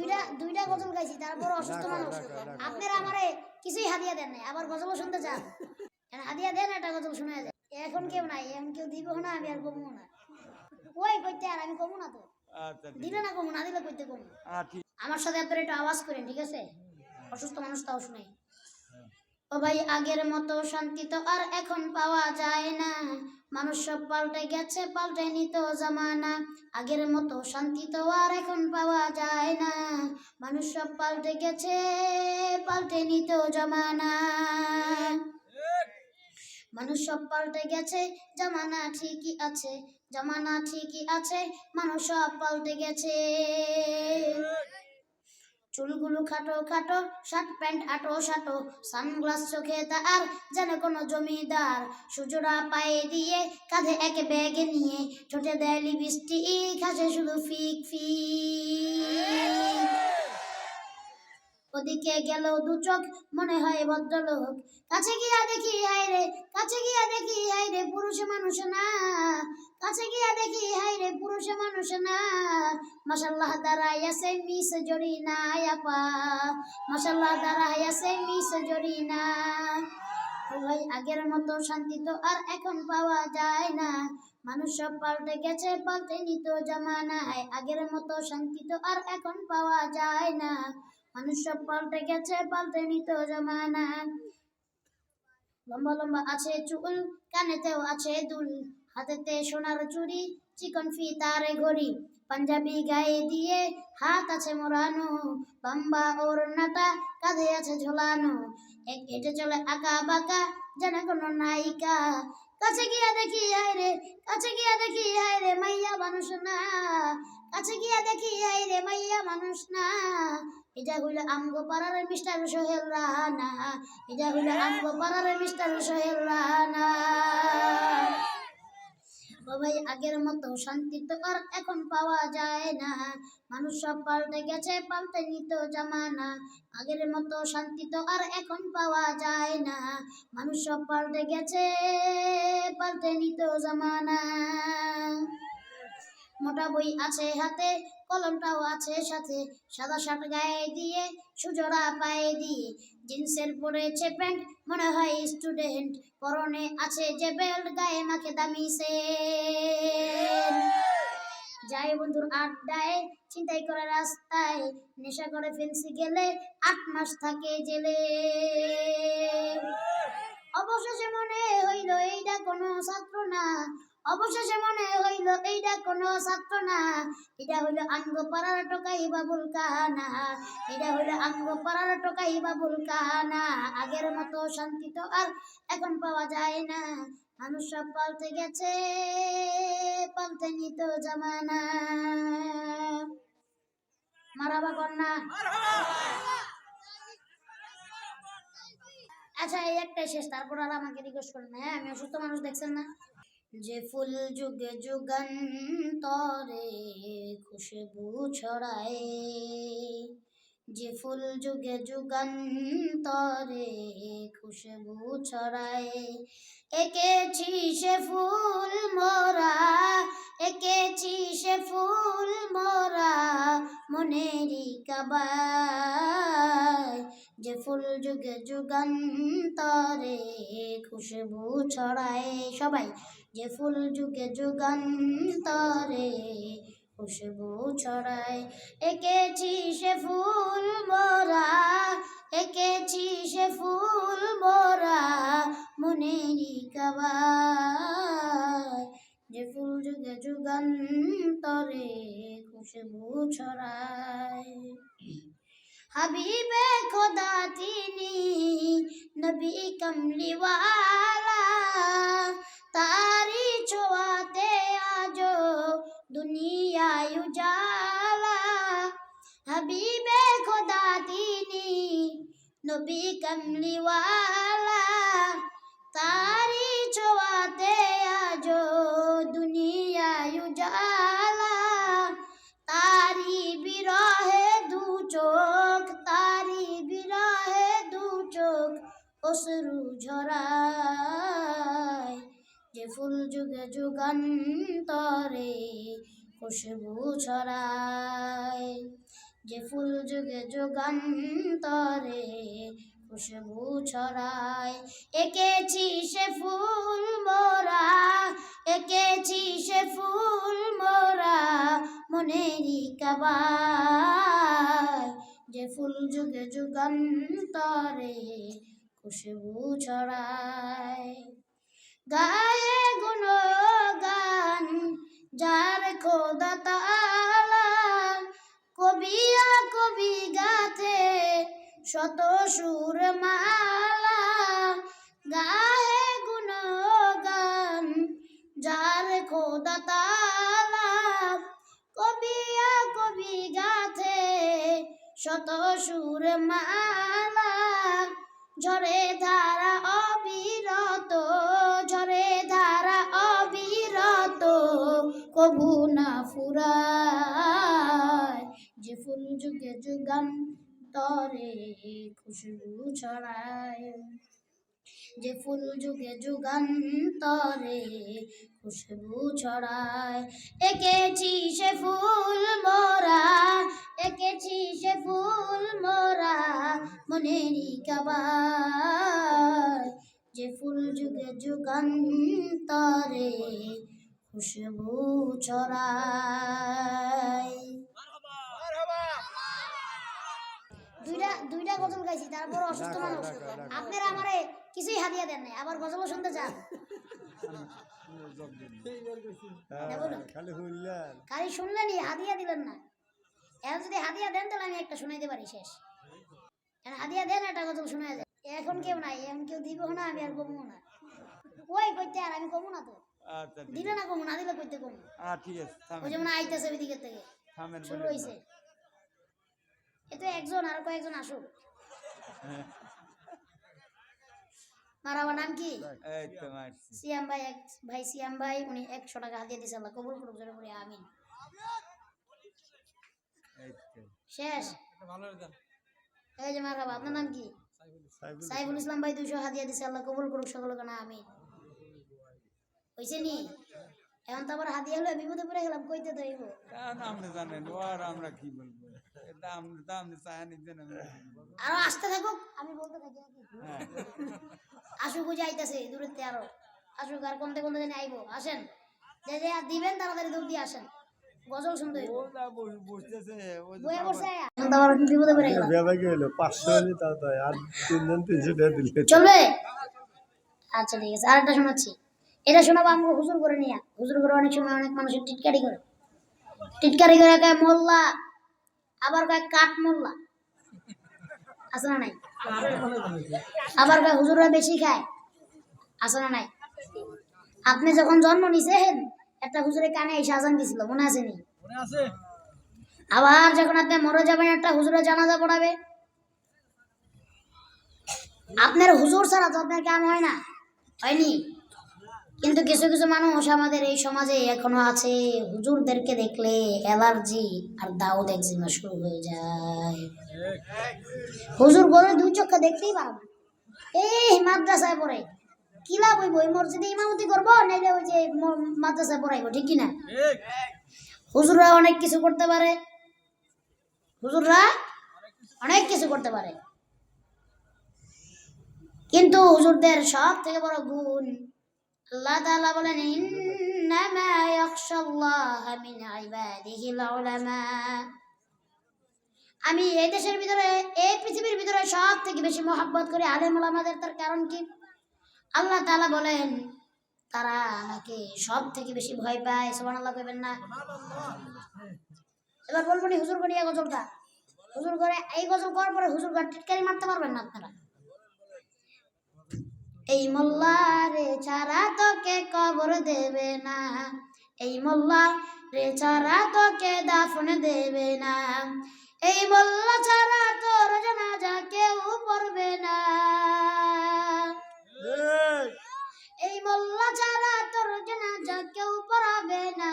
দুইটা দুইটা গজল গাইছি তারপর অসুস্থ মানুষ। আপনারা আমারে কিছুই হাদিয়া দেন নাই আবার গজলও শুনতে চান। হাদিয়া দেন একটা গজল শোনা যায়। এখন কেউ নাই এখন কেউ দিব না আমি আর কমবো না। ওই কইতে আর আমি কমবো না তো। আচ্ছা দিলে না কমবো না দিলে কইতে কমবো আমার সাথে আপনারা একটু আওয়াজ করেন ঠিক আছে? অসুস্থ মানুষ তাও শুনাই ও ভাই, আগের মতো শান্তি তো আর এখন পাওয়া যায় না। মানুষ সব পাল্টে গেছে, পাল্টে নিত জামানা। আগের মতো শান্তি তো আর এখন পাওয়া যায় না। মানুষ সব পাল্টে গেছে, পাল্টে নিত জামানা। মানুষ সব পাল্টে গেছে, জামানা ঠিকই আছে। জামানা ঠিকই আছে, মানুষ সব পাল্টে গেছে। চুলগুলো খাটো খাটো শার্ট প্যান্ট আটো সাটো সানগ্লাস চোখে তার যেন কোনো জমিদার। সুজোড়া পায়ে দিয়ে কাঁধে এক ব্যাগে নিয়ে ঠোঁটে দেয় লিপস্টিক হাসে শুধু ফিক ফিক। ওদিকে গেল দু চোখ মনে হয় ভদ্রলোক। কাছে গিয়া দেখি হাই রে, কাছে গিয়া দেখি হাই রে, পুরুষ মানুষ না। কাছে গিয়া দেখি হাই রে, পুরুষ মানুষ না। মাসাল্লাহ দাঁড়াই আছে মিস জড়ি না আপা মাসাল্লাহ দাঁড়াই আছে মিস জড়ি না ভাই, আগের মতো শান্তি তো আর এখন পাওয়া যায় না। মানুষ সব পাল্টে গেছে, পাল্টে নিত জামানায়। আগের মতো শান্তি তো আর এখন পাওয়া যায় না। মানুষ সব পাল্টে গেছে, পাল্টে নিত জামানা। লম্বা লম্বা আছে চুল, কানেতেও আছে দুল। হাতেতে সোনার চুড়ি, চিকন ফিতারে ঘড়ি। পাঞ্জাবি গায়ে দিয়ে হাত আছে মোড়ানো, লম্বা ওর নাটা কাঁধে আছে ঝোলানো। এক হেঁটে চলে আঁকা বাঁকা, যেন কোনো নায়িকা। কাছে গিয়া দেখি, হায় রে, কাছে গিয়া দেখি, হায় রে, মাইয়া মানুষ না। কাছে গিয়া দেখি, হায় রে, মাইয়া মানুষ না। এটা হইল আমগো পাড়ার মিস্টার সোহেল রানা এটা হইল আমগো পাড়ার মিস্টার সোহেল রানা ও ভাই, আগের মতো শান্তি তো আর এখন পাওয়া যায় না। মানুষ সব পাল্টে গেছে, পাল্টে নিত জামানা। আগের মতো শান্তি তো আর এখন পাওয়া যায় না। মানুষ সব পাল্টে গেছে, পাল্টে নিত জামানা। মোটা বই আছে হাতে কলমটাও আছে সাথে সাদা শার্ট গায়ে দিয়ে, সুজোড়া পায়ে দিয়ে। জিন্সের পরেছে প্যান্ট, মনে হয় স্টুডেন্ট। পরনে আছে যে বেল্ট, গায়ে মাখে দামি সে যাই বন্ধুর আড্ডায় চিন্তাই করে রাস্তায়, নেশা করে ফেন্সি গেলে আট মাস থাকে জেলে। অবশেষে মনে হইল এইটা কোনো ছাত্র না। অবশেষে মনে হইল এইটা কোনো ছাত্র না। এটা হইল আঙ্গ পাড়ার টোকাই বাবুল কানা। এটা হইল আঙ্গ পাড়ার টোকাই বাবুল কানা। আগের মতো শান্তি তো আর এখন পাওয়া যায় না। মানুষ সব পাল্টে গেছে, পাল্টে নিত জামানা। মারাবা কন্যা। আচ্ছা এই একটাই শেষ, তারপর আর আমাকে রিকোয়েস্ট করেন হ্যাঁ? আমি অসুস্থ মানুষ, দেখছেন না? যে ফুল যুগে যুগান্তরে খুশবু ছড়ায়, যে ফুল যুগে যুগান্তরে খুশবু ছড়ায়, এঁকেছি সে ফুল মোরা, এঁকেছি সে ফুল মোরা মনেরই কাবায়, যে ফুল যুগে যুগান্তরে খুশবু ছড়ায়। সবাই যে ফুল যুগে যুগান্তরে খুশবু ছড়ায়। এঁকেছি সে ফুল মোরা এঁকেছি সে ফুল মনেরই কাবায় যে ফুল যুগে যুগান্তরে খুশবু ছড়ায়। হাবিবে খোদা তিনি, নবী কমলিওয়ালা তারি দুনিয়ায় উজালা হাবিবে খোদা তিনি নবী কমলিওয়ালা তারি ছোঁয়াতে আজো দুনিয়ায় উজালা তারি বিরহে দু চোখ তারি বিরহে দু চোখ অসরু ঝরায় যে ফুল যুগে যুগান্তরে খুশবু ছড়ায়। যে ফুল যুগে যুগান্তরে খুশবু ছড়ায়। এঁকেছি সে ফুল মোরা, এঁকেছি সে ফুল মোরা মনেরই কাবায়। যে ফুল যুগে যুগান্তরে খুশবু ছড়ায়। গায়ে যার খোদা কবিয়া কবি গাথে, শত সুর মালা গায়ে গুণ গান যার খোদা কবিয়া কবি গাথে, শত সুর মালা। ঝরে ধারা অবিরত, ঝরে ধারা কবু না ফুরায়। যে ফুল যুগে যুগান তরে খুশবু ছড়ায়। যে ফুল যুগে যুগান্তরে খুশবু ছড়ায়। এঁকেছি সে ফুল মোরা, এঁকেছি সে ফুল মোরা মনেরই কাবায়। যে ফুল যুগে যুগান্তরে খুশবু ছড়ায় দুইটা দুইটা গজল গাইছি তারপর অসুস্থ মানুষ। আপনারা আমারে কিছুই হাদিয়া দেন নাই আবার গজলও শুনতে চান। খালি হুইলেন খালি শুনলেনই হাদিয়া দিলেন না। এখন যদি হাদিয়া দেন তাহলে আমি একটা শুনাইতে পারি শেষ। এখন হাদিয়া দেন একটা গজল শোনা যায়। এখন কেউ নাই এখন কেউ দিব না আমি আর কমবো না। ওই করতে আর আমি কমবো না তো। আচ্ছা দিলে না কমবো না দিলে কইতে কমবো আচ্ছা ঠিক আছে ওই যেমন আইতেছে ওই দিকের থেকে। থামেন শুরু তো একজন আর কয়েকজন আসুক। হ্যাঁ, মারাবার নাম কি? এই মারছি। সিয়াম ভাই এক ভাই সিয়াম ভাই উনি একশো টাকা হাতিয়ে দিয়েছে আল্লাহ কবুল করুক জোরে করে আমিন। শেষ? এই যে মারাবা আপনার নাম কি? সাইবুল সাইফুল ইসলাম ভাই দুইশো হাতিয়ে দিয়েছে আল্লাহ কবুল করুক সকল কানা আমিন। হয়েছে নি? এখন তো আবার হলো বিপদে পড়ে গেলাম কইতে আপনি জানেন ও আর আমরা কি বলব? এটা আপনি তো আপনি চায় আরও আসতে থাকুক আমি বলতে থাকি হ্যাঁ। আসুক বুঝে আইতেছে দূরের আরও। আসুক আর কোনতে কোনতে জানি আইবো। আসেন যে যে দিবেন তাড়াতাড়ি দৌড় দিয়ে আসেন। গজল শুনতে হইব। ও যা বস- বসতেছে বয়ে বাবা- এখন তো আবার বিপদে পড়ে গেলাম। বিয়া বাকি তিনশো টাকা দিলে। চলবে? আচ্ছা ঠিক আছে। আরেকটা শোনাচ্ছি। এটা শোনাবো আমাকে হুজুর করে নিয়ে। হুজুর করে অনেক সময় অনেক মানুষের টিটকারি করে। টিটকারি করে কয় মোল্লা আবার কয় কাঠ মোল্লা। আছে না নাই? আবার কয় হুজুররা বেশি খায়। আছে না নাই? আপনি যখন জন্ম নিছেন একটা হুজুরের কানে এসে আজান দিছিল মনে আছে নি? আবার যখন আপনি মরে যাবেন একটা হুজুরের জানাজা পড়াবে। আপনার হুজুর ছাড়া তো আপনার কাম হয় না। হয়নি? কিন্তু কিছু কিছু মানুষ আমাদের এই সমাজে এখনও আছে, হুজুরদেরকে দেখলে অ্যালার্জি আর দাউদ একজিমা শুরু হয়ে যায়। হুজুর গড়ে দুই চোখে দেখতেই পারো না। এই মাদ্রাসায় পড়ে। কি লাভ হইব? ওই মসজিদে ইমামতি করব, নাইলে ওই যে মাদ্রাসায় পড়াইবো, ঠিক কিনা? হুজুররা অনেক কিছু করতে পারে। হুজুররা অনেক কিছু করতে পারে। কিন্তু হুজুরদের সব থেকে বড় গুণ আল্লাহ তাআলা বলেন মিন আমি এই দেশের ভিতরে, এই পৃথিবীর ভিতরে সব থেকে বেশি মোহাব্বত করি আলেম ওলামাদের তার কারণ কি? আল্লাহ তাআলা বলেন, তারা আমাকে সব থেকে বেশি ভয় পায়। সুবহানাল্লাহ কইবেন না। এবার বলব হুজুর করিয়া গজলটা। হুজুর করে এই গজল করার পরে হুজুর গান টিটকারি মারতে পারবেন না আপনারা। এই মোল্লারে ছাড়া তোকে কবর দেবে না? এই মোল্লা রে ছাড়া তোকে দাফন দেবে না? এই মোল্লা ছাড়া তোর জানাজা কেউ পড়বে না। এই মোল্লা ছাড়া তোর জানাজা কেউ পড়াবে না।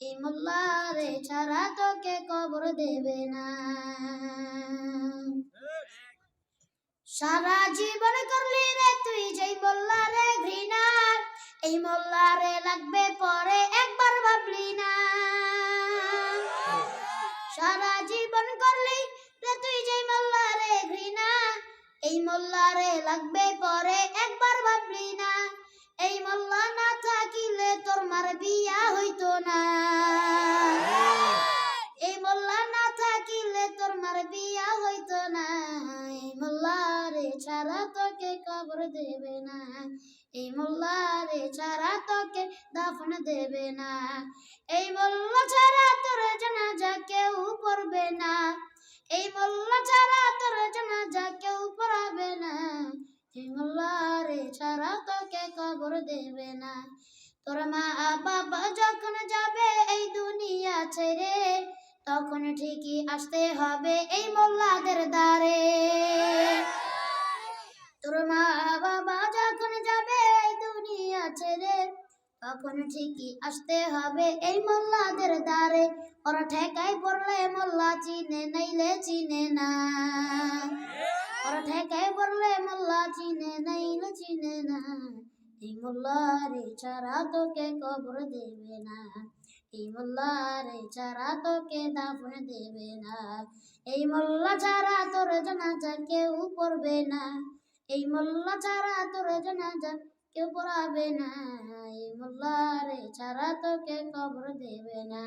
এই মোল্লা রে ছাড়া তোকে কবর দেবে না। সারা জীবন করলি রে, তুই যেই মোল্লা রে ঘৃণা এই মোল্লা রে লাগবে পরে একবার ভাবলি না। সারা জীবন করলি রে, তুই যেই মোল্লারে ঘৃণা এই মোল্লা রে লাগবে পরে একবার ভাবলি না। এই মোল্লা না থাকিলে তোর মার বিয়া হইতো না। এই মোল্লা না থাকিলে তোর মার বিয়া হইতো না। এই মোল্লারে ছাড়া তোকে কবর দেবে না। এই মোল্লারে ছাড়া তোকে দাফন দেবে না। এই মোল্লা ছাড়া তোর জানাজা কেউ পড়বে না। এই মোল্লা ছাড়া তোর জানাজা কেউ পড়াবে না। এই মোল্লারে ছাড়া তোকে কবর দেবে না। তোর মা বাবা যখন যাবে এই দুনিয়া ছেড়ে তখন ঠিকই আসতে হবে এই মোল্লাদের দ্বারে। তোর মা বাবা যখন যাবে দুনিয়া ছেড়ে, তখন ঠিকই আসতে হবে এই মোল্লাদের দ্বারে। ওরা ঠেকাই পড়লে মোল্লা চিনে নাইলে চিনে না। ওরা ঠেকাই পড়লে মোল্লা চিনে নাইলে চিনে না। এই মোল্লারে ছাড়া তোকে কবর দেবে না। এই মোল্লারে ছাড়া তোকে দাফন দেবে না। এই মোল্লা ছাড়া তোর জানাজা কেউ পড়বে না। এই মোল্লা ছাড়া তোর জানাজা কেউ পড়াবে না। এই মোল্লারে ছাড়া তোকে কবর দেবে না।